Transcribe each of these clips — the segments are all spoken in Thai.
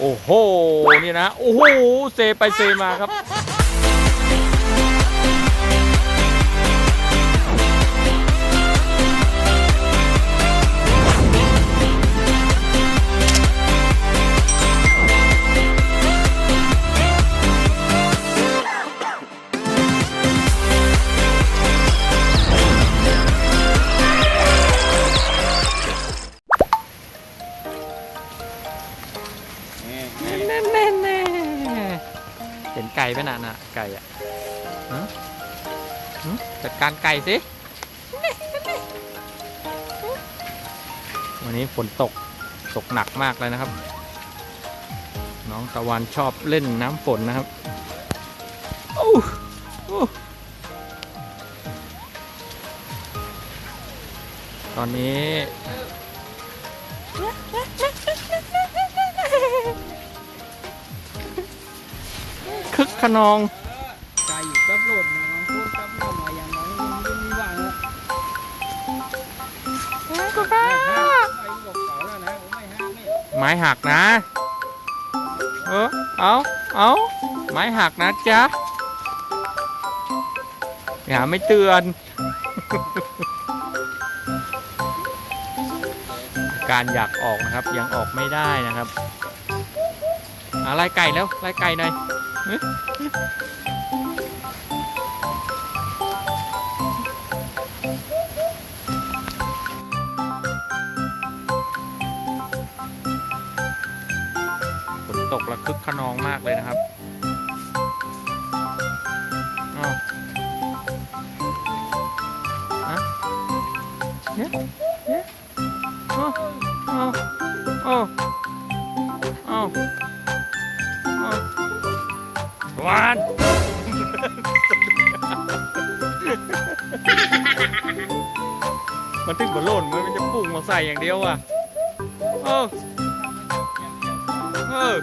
โอ้โห นี่นะ โอ้โห เซไปเซมาครับ เห็นไก่ไหมน่ะน่ะ ไก่อะฮะหึจัดการไก่สิวันนี้ฝนตกตกหนักมากเลยนะครับ น้องตะวันชอบเล่นน้ำฝนนะครับโอ้โอ้ตอนนี้ คึกขนองไก่อยู่กับโหลดนะน้องพวกกับโหลดมาอย่างน้อยยังมีหวังแล้วคุณป้าไอ้บอกเขาแล้วนะผมไม่ห้ามนี่ไม้หักนะ เออเอาเอาไม้หักนะจ๊ะอย่าไม่เตือน การอยากออกนะครับยังออกไม่ได้นะครับอะไรไก่แล้วไล่ไก่หน่อยเฮ้ย ฝนตกและคึกขนองมากเลยนะครับอ้ฮะเนี่ยเนี่ยอ้าวอ้าวอ้าวอ้าวอ้ วานมันถึงบอลล่นมันจะปุ่งมาใส่อย่างเดียวอะเออเออ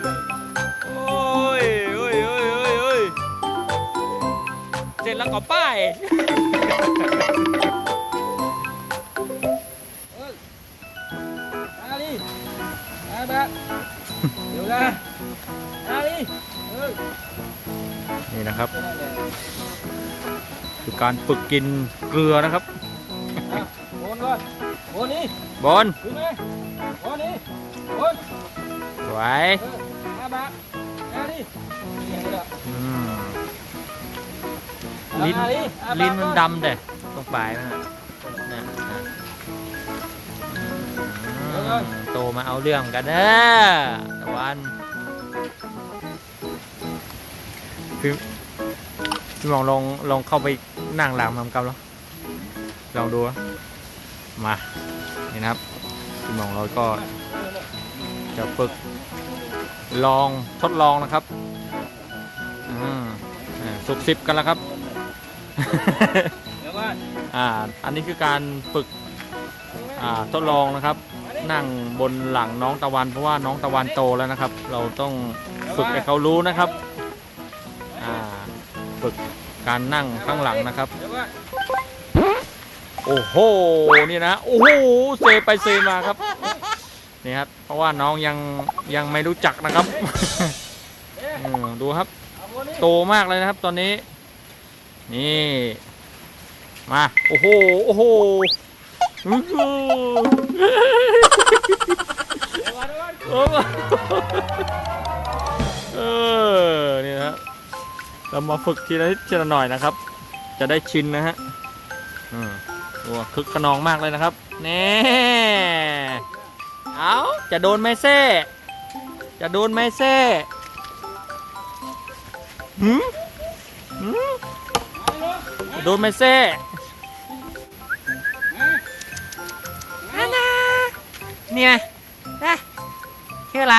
โอ้ยโอ้ยโอ้ยโอ้ยโอ้ยเสร็จแล้วก็ป้ายอาลีอาแบบเดี๋ยวนะอาลี นี่นะครับ คือการฝึกกินเกลือนะครับโอนก่อนโอนนี่บอลขึ้นไหมโอนนี่โอนสวยเอออาแบบอาลีเสียงเลยอืมลิ้นอาลีอาแบบลิ้นมันดำเด้ตรงปลายมันน่ะนะนะอืมโตมาเอาเรื่องกันเด้อตะวัน พี่พี่มองลองลองเข้าไปนั่งหลังมันกับแล้วลองดูมานี่นะครับพี่มองเราก็จะฝึกลองทดลองนะครับอืมสุกสิบกันแล้วครับอ่าอันนี้คือการฝึกอ่าทดลองนะครับ นั่งบนหลังน้องตะวันเพราะว่าน้องตะวันโตแล้วนะครับ เราต้องฝึกให้เขารู้นะครับ ฝึกการนั่งข้างหลังนะครับเดี๋ยวก่อนโอ้โหนี่นะโอ้โหเซไปเซมาครับนี่ครับเพราะว่าน้องยังยังไม่รู้จักนะครับอืมดูครับเอาโอนนี่โตมากเลยนะครับตอนนี้ นี่มาโอ้โหโอ้โหอื้อหื เรามาฝึกทีละนิดทีละหน่อยนะครับ จะได้ชินนะฮะอืมตัวคึกขนองมากเลยนะครับแน่เอาจะโดนไหมเซ่จะโดนไหมเซ่หืมหืมจะโดนไหมเซ่อันนะเนี่ยนะชื่ออะไร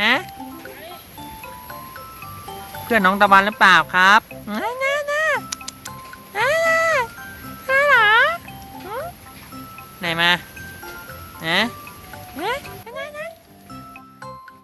ฮะ เพื่อนน้องตะวันหรือเปล่าครับน่าน่าน่าน่าน่าน่าเหรอหืมไหนมาฮะ